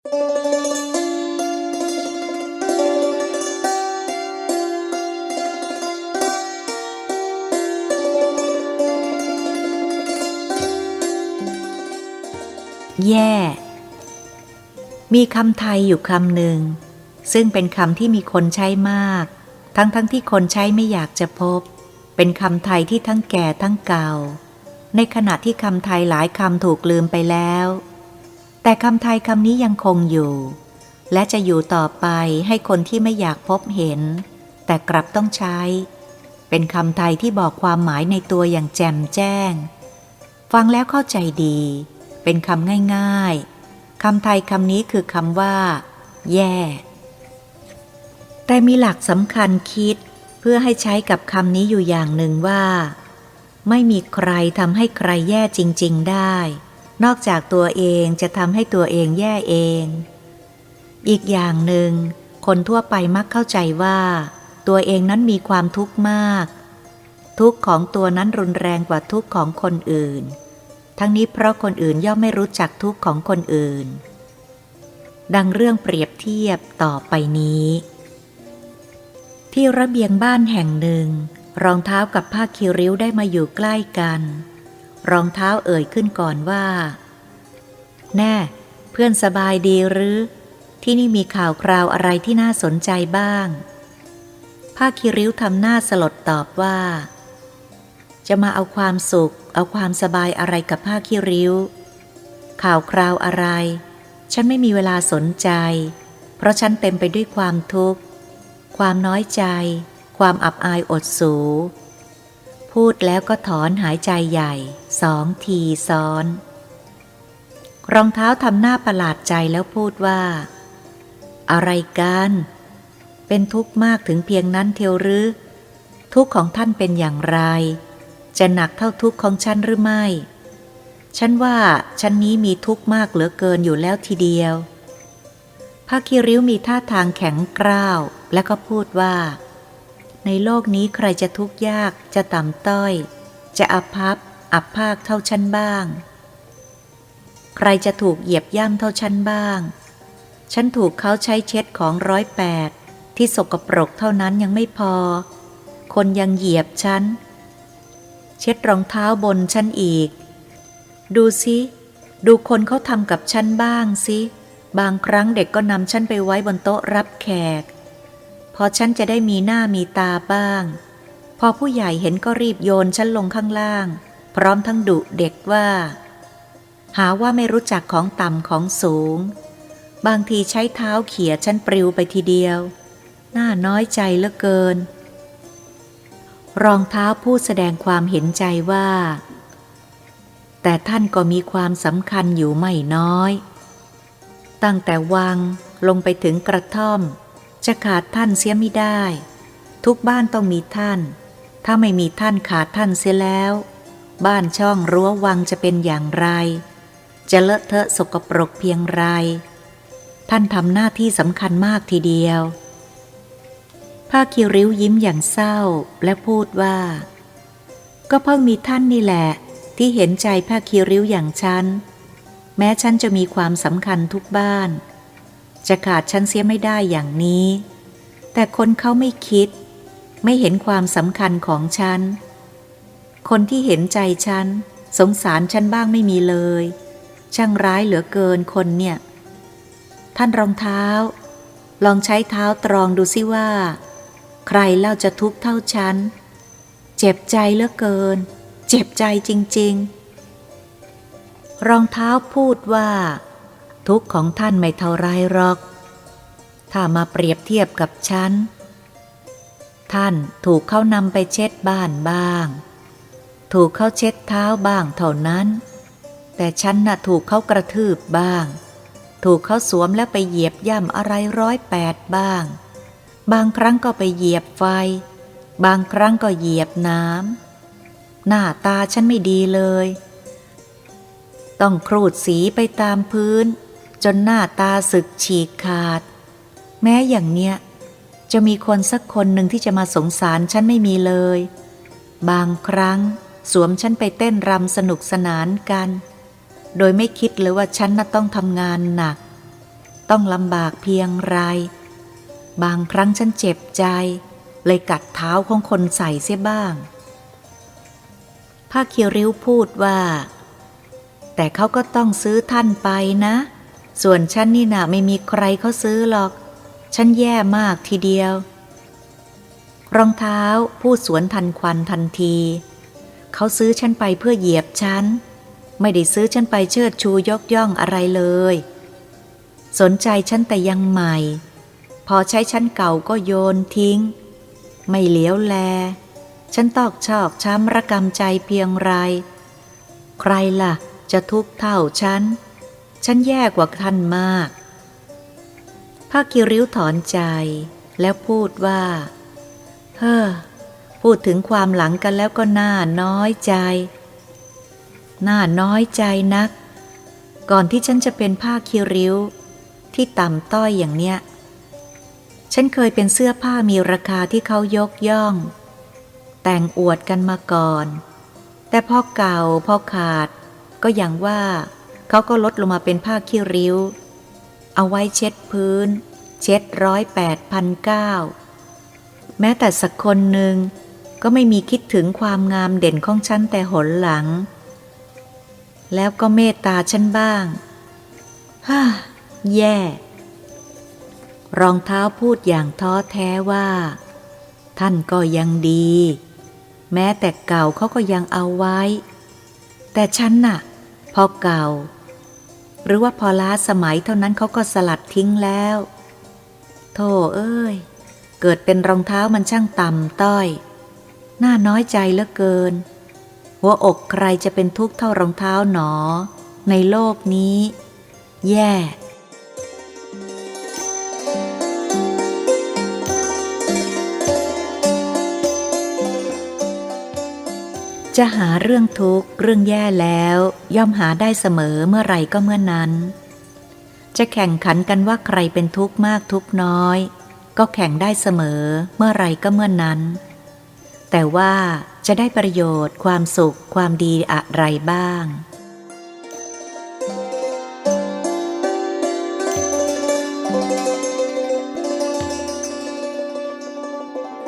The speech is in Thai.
แย่มีคำไทยอยู่คำหนึ่ง ซึ่งเป็นคำที่มีคนใช้มาก ทั้งทั้งที่คนใช้ไม่อยากจะพบ เป็นคำไทยที่ทั้งแก่ทั้งเก่า ในขณะที่คำไทยหลายคำถูกลืมไปแล้ว แต่คำไทยคำนี้ยังคงอยู่ และจะอยู่ต่อไปให้คนที่ไม่อยากพบเห็น แต่กลับต้องใช้ เป็นคำไทยที่บอกความหมายในตัวอย่างแจ่มแจ้ง ฟังแล้วเข้าใจดี เป็นคำง่ายๆคำไทยคำนี้คือคำว่า แย่ แต่มีหลักสำคัญคิดเพื่อให้ใช้กับคำนี้อยู่อย่างหนึ่งว่า ไม่มีใครทำให้ใครแย่จริง ๆ ได้ นอกจากตัวเองจะทำให้ตัวเองแย่เอง อีกอย่างหนึ่ง คนทั่วไปมักเข้าใจว่า ตัวเองนั้นมีความทุกข์มาก ทุกข์ของตัวนั้นรุนแรงกว่าทุกข์ของคนอื่น ทั้งนี้เพราะคนอื่นย่อมไม่รู้จักทุกข์ของคนอื่น ดังเรื่องเปรียบเทียบต่อไปนี้ ที่ระเบียงบ้านแห่งหนึ่ง รองเท้ากับผ้าคีริ้วได้มาอยู่ใกล้กัน รองเท้าเอ่ยขึ้นก่อนว่า แน่ เพื่อนสบายดีหรือ ที่นี่มีข่าวคราวอะไรที่น่าสนใจบ้างผ้าคีริ้วทำหน้าสลดตอบว่า จะมาเอาความสุข เอาความสบายอะไรกับผ้าคีริ้ว ข่าวคราวอะไร ฉันไม่มีเวลาสนใจ เพราะฉันเต็มไปด้วยความทุกข์ ความน้อยใจ ความอับอายอดสู พูดแล้วก็ถอนหายใจใหญ่สองทีซ้อน รองเท้าทำหน้าประหลาดใจแล้วพูดว่า อะไรกัน เป็นทุกข์มากถึงเพียงนั้นเทียวหรือ ทุกข์ของท่านเป็นอย่างไร จะหนักเท่าทุกข์ของฉันหรือไม่ ฉันว่าฉันนี้มีทุกข์มากเหลือเกินอยู่แล้วทีเดียวพระคิริ้วมีท่าทางแข็งกร้าว และก็พูดว่า ในโลกนี้ใครจะทุกข์ยากจะต่ำต้อย จะอับพับ อับภาคเท่าฉันบ้าง ใครจะถูกเหยียบย่ำเท่าฉันบ้าง ฉันถูกเขาใช้เช็ดของร้อยแปดที่สกปรกเท่านั้นยังไม่พอ คนยังเหยียบฉัน เช็ดรองเท้าบนฉันอีก ดูสิดูคนเขาทำกับฉันบ้างสิ บางครั้งเด็กก็นำฉันไปไว้บนโต๊ะรับแขก พอฉันจะได้มีหน้ามีตาบ้าง พอผู้ใหญ่เห็นก็รีบโยนฉันลงข้างล่าง พร้อมทั้งดุเด็กว่า หาว่าไม่รู้จักของต่ำของสูง บางทีใช้เท้าเขี่ยฉันปลิวไปทีเดียว น่าน้อยใจเหลือเกิน รองเท้าพูดแสดงความเห็นใจว่า แต่ท่านก็มีความสำคัญอยู่ไม่น้อย ตั้งแต่วังลงไปถึงกระท่อม จะขาดท่านเสียไม่ได้ ทุกบ้านต้องมีท่าน ถ้าไม่มีท่านขาดท่านเสียแล้ว บ้านช่องรั้ววังจะเป็นอย่างไร จะเลอะเทอะสกปรกเพียงไร ท่านทำหน้าที่สำคัญมากทีเดียวผ้าคิริ้วยิ้มอย่างเศร้าและพูดว่า ก็เพิ่งมีท่านนี่แหละ ที่เห็นใจผ้าคิริ้วอย่างฉัน แม้ฉันจะมีความสำคัญทุกบ้าน จะขาดฉันเสียไม่ได้อย่างนี้ แต่คนเขาไม่คิด ไม่เห็นความสำคัญของฉัน คนที่เห็นใจฉัน สงสารฉันบ้างไม่มีเลย ช่างร้ายเหลือเกินคนเนี่ย ท่านรองเท้า ลองใช้เท้าตรองดูสิว่า ใครเล่าจะทุกข์เท่าฉัน เจ็บใจเหลือเกิน เจ็บใจจริง ๆ รองเท้าพูดว่า ทุกข์ของท่านไม่เท่าไรหรอก ถ้ามาเปรียบเทียบกับฉัน ท่านถูกเขานำไปเช็ดบ้านบ้าง ถูกเขาเช็ดเท้าบ้างเท่านั้น แต่ฉันน่ะถูกเขากระทืบบ้าง ถูกเขาสวมและไปเหยียบย่ำอะไรร้อยแปดบ้าง บางครั้งก็ไปเหยียบไฟ บางครั้งก็เหยียบน้ำ หน้าตาฉันไม่ดีเลยต้องครูดสีไปตามพื้น จนหน้าตาสึกฉีกขาด แม้อย่างเนี้ย จะมีคนสักคนหนึ่งที่จะมาสงสารฉันไม่มีเลย บางครั้งสวมฉันไปเต้นรำสนุกสนานกัน โดยไม่คิดเลยว่าฉันน่ะต้องทำงานหนัก ต้องลำบากเพียงไร บางครั้งฉันเจ็บใจ เลยกัดเท้าของคนใส่เสียบ้างผ้าเคียวริ้วพูดว่า แต่เขาก็ต้องซื้อท่านไปนะ ส่วนฉันนี่นะไม่มีใครเขาซื้อหรอก ฉันแย่มากทีเดียว รองเท้าพูดสวนทันควันทันที เขาซื้อฉันไปเพื่อเหยียบฉัน ไม่ได้ซื้อฉันไปเชิดชูยกย่องอะไรเลย สนใจฉันแต่ยังใหม่ พอใช้ฉันเก่าก็โยนทิ้ง ไม่เหลียวแล ฉันตอกชอกช้ำระกำใจเพียงไร ใครล่ะ จะทุกข์เท่าฉัน ฉันแย่กว่าท่านมากพระกิริ้วถอนใจแล้วพูดว่า เฮ้อ พูดถึงความหลังกันแล้วก็น่าน้อยใจ น่าน้อยใจนัก ก่อนที่ฉันจะเป็นผ้าคิริ้ว ที่ต่ำต้อยอย่างเนี้ย ฉันเคยเป็นเสื้อผ้ามีราคาที่เขายกย่อง แต่งอวดกันมาก่อน แต่พอเก่าพอขาด ก็อย่างว่า เขาก็ลดลงมาเป็นผ้าคิริ้ว เอาไว้เช็ดพื้น เช็ดร้อยแปดพันเก้าแม้แต่สักคนหนึ่งก็ไม่มีคิดถึงความงามเด่นของฉันแต่หนหลัง แล้วก็เมตตาฉันบ้าง ฮ่า แย่ รองเท้าพูดอย่างท้อแท้ว่า ท่านก็ยังดี แม้แต่เก่าเขาก็ยังเอาไว้ แต่ฉันน่ะ พอเก่า หรือว่าพอล้าสมัยเท่านั้นเขาก็สลัดทิ้งแล้วโธ่เอ้ย เกิดเป็นรองเท้ามันช่างต่ำต้อย น่าน้อยใจเหลือเกิน หัวอกใครจะเป็นทุกข์เท่ารองเท้าหนอ ในโลกนี้ แย่ จะหาเรื่องทุกข์เรื่องแย่แล้ว ย่อมหาได้เสมอเมื่อไรก็เมื่อนั้น จะแข่งขันกันว่าใครเป็นทุกข์มากทุกข์น้อย ก็แข่งได้เสมอเมื่อไรก็เมื่อนั้น แต่ว่าจะได้ประโยชน์ความสุขความดีอะไรบ้าง